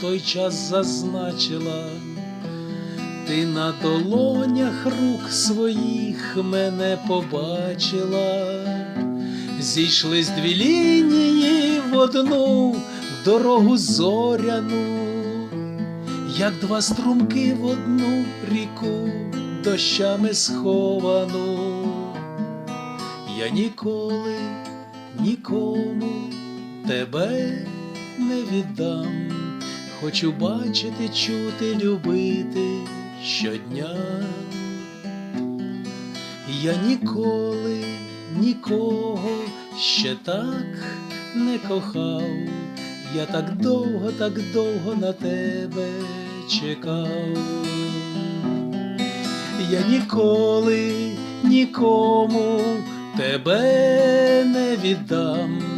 той час зазначила. Ти на долонях рук своїх мене побачила, зійшлись дві лінії в одну дорогу зоряну, як два струмки в одну ріку дощами сховану. Я ніколи нікому тебе не віддам. Хочу бачити, чути, любити щодня. Я ніколи нікого ще так не кохав, я так довго, так довго на тебе чекав. Я ніколи нікому тебе не віддам.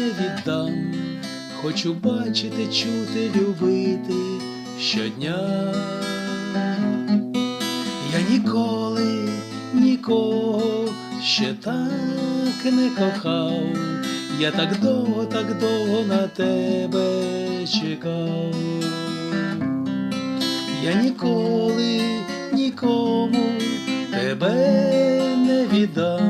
не віддам. Хочу бачити, чути, любити щодня. Я ніколи нікого ще так не кохав, я так довго, так довго на тебе чекав. Я ніколи нікому тебе не віддам.